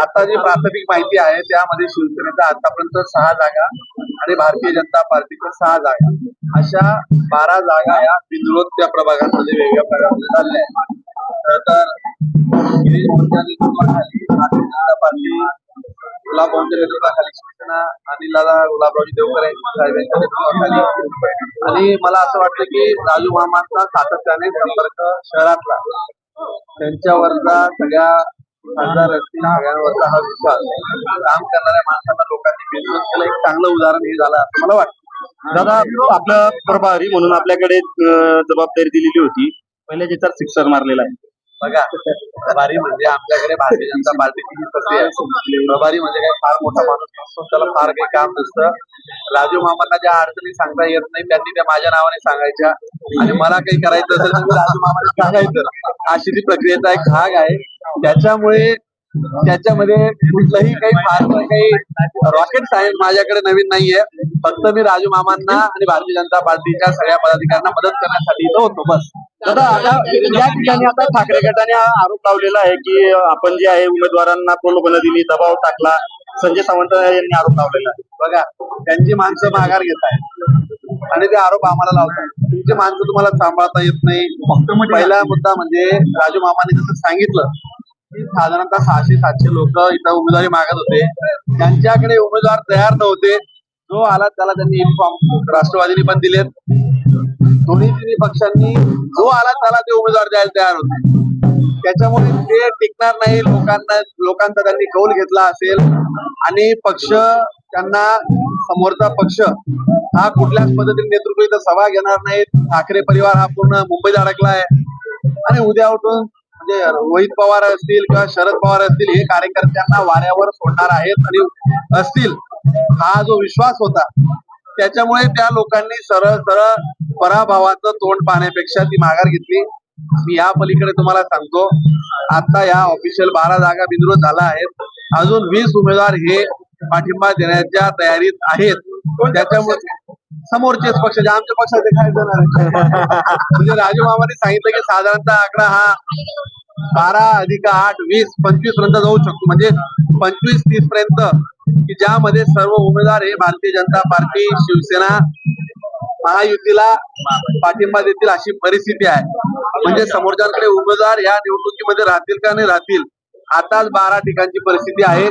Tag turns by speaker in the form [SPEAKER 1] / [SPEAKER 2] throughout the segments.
[SPEAKER 1] आता जी प्राथमिक माहिती आहे त्यामध्ये शिवसेनेचा आतापर्यंत सहा जागा आणि भारतीय जनता पार्टीच्या सहा जागा. अशा बारा जागा या बिनविरोध त्या प्रभागांमध्ये वेगळ्या प्रकारे झालेल्या आहेत. खरं तर गिरीश मोर्चाच्या नेतृत्वाखाली भारतीय जनता पार्टी गुलाब भाऊंच्या नेतृत्वाखाली शिवसेना आणि दादा गुलाबरावजी देवकर यांच्या नेतृत्वाखाली आणि मला असं वाटतं की राजू मामांचा सातत्याने संपर्क शहरातला त्यांच्यावरचा सगळ्या खासदार असतील सगळ्यांवरचा हा विश्वास. काम करणाऱ्या माणसांना लोकांनी बिनविरोध केलं. एक चांगलं उदाहरण हे झालं असं मला वाटतं.
[SPEAKER 2] दादा आपला प्रभारी म्हणून आपल्याकडे जबाबदारी दिलेली होती. पहिल्या याच्यात सिक्सर मारलेला. आहे
[SPEAKER 1] बघा प्रभारी म्हणजे आमच्याकडे भारतीय जनता पार्टीची ही पदवी आहे. प्रभारी म्हणजे काही फार मोठा माणूस नसतो. त्याला फार काही काम नसतं. राजू मामांना ज्या अडचणी सांगता येत नाही त्यांनी त्या माझ्या नावाने सांगायच्या. आणि मला काही करायचं असेल तर राजू मामांना सांगायचं. अशी ती प्रक्रियेचा एक भाग आहे. त्याच्यामुळे त्याच्यामध्ये कुठलंही काही फार काही रॉकेट सायन्स माझ्याकडे नवीन नाहीये. फक्त मी राजू मामांना आणि भारतीय जनता पार्टीच्या सगळ्या पदाधिकाऱ्यांना मदत करण्यासाठी इथं होतो बस.
[SPEAKER 2] दादा आता या ठिकाणी आता ठाकरे गटाने आरोप लावलेला आहे की आपण जे आहे उमेदवारांना प्रलोभनं दिली दबाव टाकला. संजय सावंत यांनी आरोप लावलेला आहे.
[SPEAKER 1] बघा त्यांची माणसं माघार घेत आहेत. आणि ते आरोप आम्हाला लावतात तुमची माणसं तुम्हाला सांभाळता येत नाही. पहिला मुद्दा म्हणजे राजू मामाने जसं सांगितलं म्हणजे साधारणतः सहाशे सातशे लोक इथं उमेदवारी मागत होते. त्यांच्याकडे उमेदवार तयार नव्हते. जो आला त्याला त्यांनी इन्फॉर्म राष्ट्रवादीने पण दिलेत. दोन्ही तिन्ही पक्षांनी जो आला त्याला ते उमेदवार द्यायला तयार होते. त्याच्यामुळे ते टिकणार नाही. लोकांना लोकांचा त्यांनी कौल घेतला असेल. आणि पक्ष त्यांना समोरचा पक्ष हा कुठल्याच पद्धतीने नेतृत्व इथं सभा घेणार नाहीत. ठाकरे परिवार हा पूर्ण मुंबईत अडकला आहे आणि उद्या उठून म्हणजे रोहित पवार असतील किंवा शरद पवार असतील हे कार्यकर्त्यांना वाऱ्यावर सोडणार आहेत आणि असतील हा जो विश्वास होता त्याच्यामुळे त्या लोकांनी सरळ सरळ पराभवाचं तोंड पाहण्यापेक्षा ती माघार घेतली. मी या पलीकडे तुम्हाला सांगतो आता या ऑफिशियल बारा जागा बिनविरोध झाला आहेत अजून वीस उमेदवार हे पाठिंबा देण्याच्या तयारीत आहेत. त्याच्यामुळे समोरचेच पक्ष जे आमच्या पक्षाचे काय देणार? म्हणजे राजू मामाने सांगितलं की साधारणतः आकडा हा बारा अधिक आठ वीस पंचवीसपर्यंत जाऊ शकतो. म्हणजे पंचवीस तीस पर्यंत. की ज्यामध्ये सर्व उमेदवार हे भारतीय जनता पार्टी शिवसेना महायुतीला पाठिंबा देतील अशी परिस्थिती आहे. म्हणजे समोरच्याकडे उमेदवार या निवडणुकीमध्ये राहतील का नाही राहतील आताच बारा ठिकाणची परिस्थिती आहे.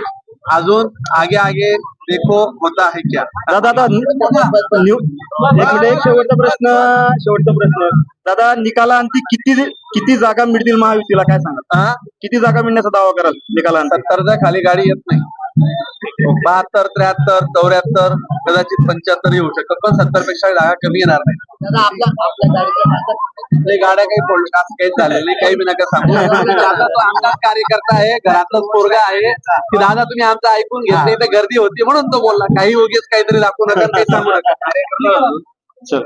[SPEAKER 1] अजून आगे आगे देखो होता है क्या?
[SPEAKER 2] दादा आता शेवटचा प्रश्न शेवटचा प्रश्न. दादा निकालांती किती किती जागा मिळतील महायुतीला काय सांगा?
[SPEAKER 1] हा?
[SPEAKER 2] किती जागा मिळण्याचा दावा कराल निकालांती
[SPEAKER 1] सत्तरच्या खाली गाडी येत नाही. बहात्तर त्र्याहत्तर चौऱ्याहत्तर कदाचित पंच्याहत्तर येऊ शकतात पण सत्तरपेक्षा जागा कमी येणार नाही. आपल्या गाड्या काही पडलं काही झालेलं नाही काही बी नका सांगू. दादा तो आमचाच कार्यकर्ता आहे घरातलाच पोरगा आहे. की दादा तुम्ही आमचं ऐकून घेत नाही तर गर्दी होती म्हणून तो बोलला. काही उगीच काहीतरी दाखवू नका काही सांगू नका.
[SPEAKER 2] चल.